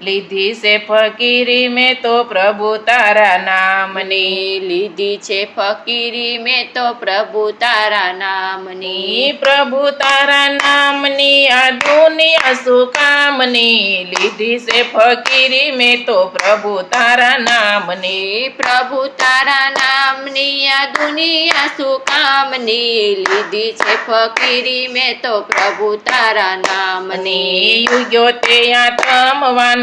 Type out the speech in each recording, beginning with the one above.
લીધી છે ફકીરી મેં તો પ્રભુ તારા નામની. લીધી છે ફકીરી મેં તો પ્રભુ તારા નામની. ની પ્રભુ તારા નામની આ દુનિયા શું કામની લીધી છે ફકીરી મેં તો પ્રભુ તારા નામની. પ્રભુ તારા નામની આ દુનિયા શું કામની લીધી છે ફકીરી મેં તો પ્રભુ તારા નામની. ની યુગ્યો તે આ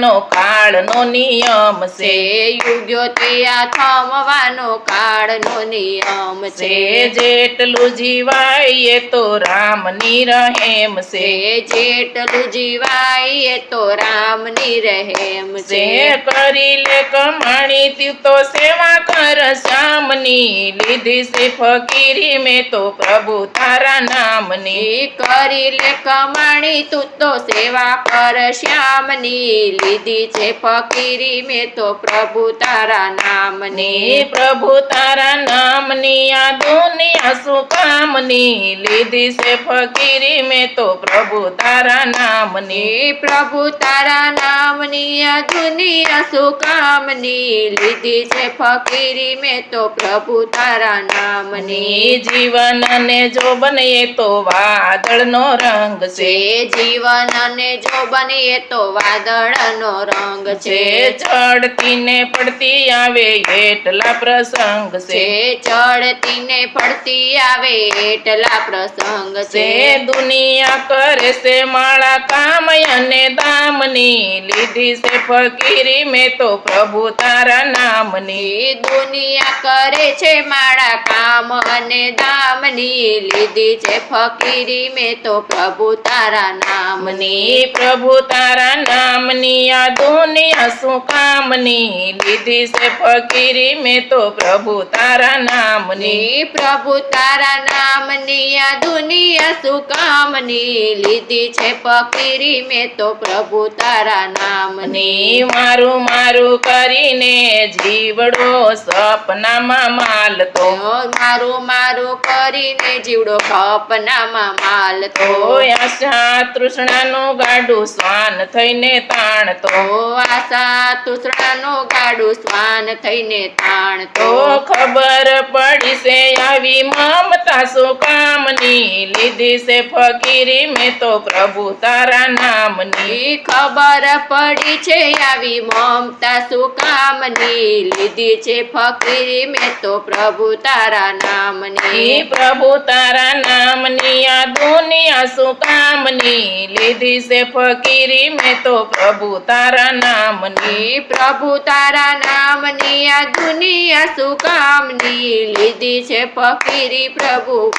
થમવાનો કાળનો નિયમ છે. યુગ્યો ત્યાં થમવાનો કાળનો નિયમ છે. જેટલું જીવાય એ તો રામની રહેમ છે. જેટલું જીવાય એ તો રામની રહેમ છે. કરી લે કમાણી તું તો સેવા કર શ્યામની લીધી છે ફકીરી મેં તો પ્રભુ તારા નામની. કરી લે કમાણી તું તો સેવા કર શ્યામની લીધી છે ફકીરી મેં તો પ્રભુ તારા નામની. પ્રભુ તારા નામની આ દુનિયા શું કામની? લીધી છે ફકીરી મેં તો પ્રભુ તારા નામની. ની પ્રભુ તારા નામની આ દુનિયા શું કામની? લીધી છે ફકીરી મેં તો પ્રભુ તારા નામની જીવન ને જો બનીએ તો વાદળનો રંગ છે. જીવન ને જો બનીએ તો વાદળનો રંગ છે. ચડતી ને પડતી આવે એટલા પ્રસંગ છે. ચડતી ને પડતી આવે એટલા પ્રસંગ છે. છે દુનિયા કરે છે માળા કામ અને દામની લીધી છે ફકીરી મેં તો પ્રભુ તારા નામની દુનિયા કરે છે મારા કામ અને દામની. લીધી છે ફકીરી મેં તો પ્રભુ તારા નામની. ની પ્રભુ તારા નામની આ દુનિયા શું કામની? લીધી છે ફકીરી મેં તો પ્રભુ તારા નામની. ની પ્રભુ તારા નામની આ દુનિયા શું કામની? લીધી છે ફકીરી મેં તો પ્રભુ તારા નામની. ની મારું મારું કરીને જીવડો સપનામાં માલ તો મારું મારું કરીને જીવડો સપનામાં માલ તો તો આશા તૃષ્ણાનું ગાડું સ્વાન થઈને તાણ તો તો આશા તૃષ્ણાનું ગાડું સ્વાન થઈને તાણ તો તો ખબર પડી છે આવી મમતા શું કામની લીધી છે ફકીરી મેં તો પ્રભુ તારા નામની. ખબર પડી છે આવી મમતા શું કામની લીધી છે ફકીરી મેં તો પ્રભુ તારા નામની. પ્રભુ તારા નામની આ દુનિયા શું કામની લીધી છે ફકીરી મેં તો પ્રભુ તારા નામની. પ્રભુ તારા નામની આ દુનિયા શું કામની લીધી છે ફકીરી પ્રભુ.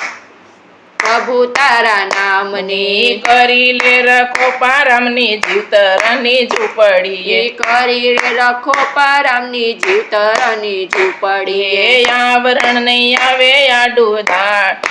પ્રભુ તારા નામની ની કરી લે રખો પારમની જીવતરની ઝૂંપડીએ. કરી રખો લખો પારામની જીવતરની ઝૂંપડી એ આવરણ નહીં આવે આડું દાળ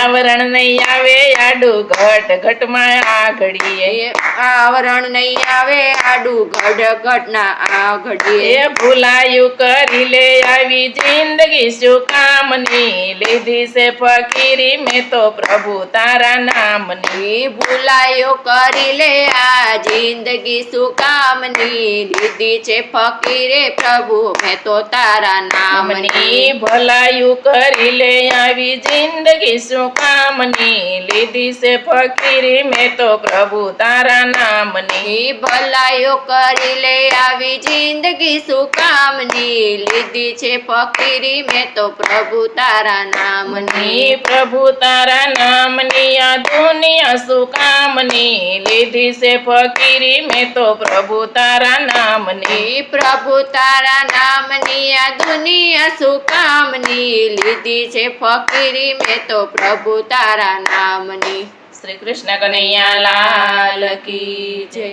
આવરણ નહીં આવે આડું ઘટ ઘટમાં આ એ આવરણ નહીં આવે આડું ઘટ ગઢના આ ઘડીએ ભૂલાયું કરી લે આવી જિંદગી શું કામની લીધી છે ફકીરી મેં તો પ્રભુ તારા નામની. ભૂલાયો કરી લે આ જિંદગી શું કામની લીધી છે ફકીરે પ્રભુ મેં તો તારા નામની નામની. ભલાયું કરી લે આવી જિંદગી શું કામની લીધી છે ફકીરી મેં તો પ્રભુ તારા નામની. ભલાયો કરી લે આવી જિંદગી શું કામની લીધી છે ફકીરી મેં તો પ્રભુ તારા નામની. ની પ્રભુ તારા નામની આ દુનિયા શું કામની લીધી છે ફકીરી મેં તો પ્રભુ તારા નામની. પ્રભુ તારા નામની આ દુનિયા શું કામની લીધી છે ફકીરી મેં તો પ્રભુ તારા નામની. શ્રી કૃષ્ણ કનૈયા લાલ કી જય.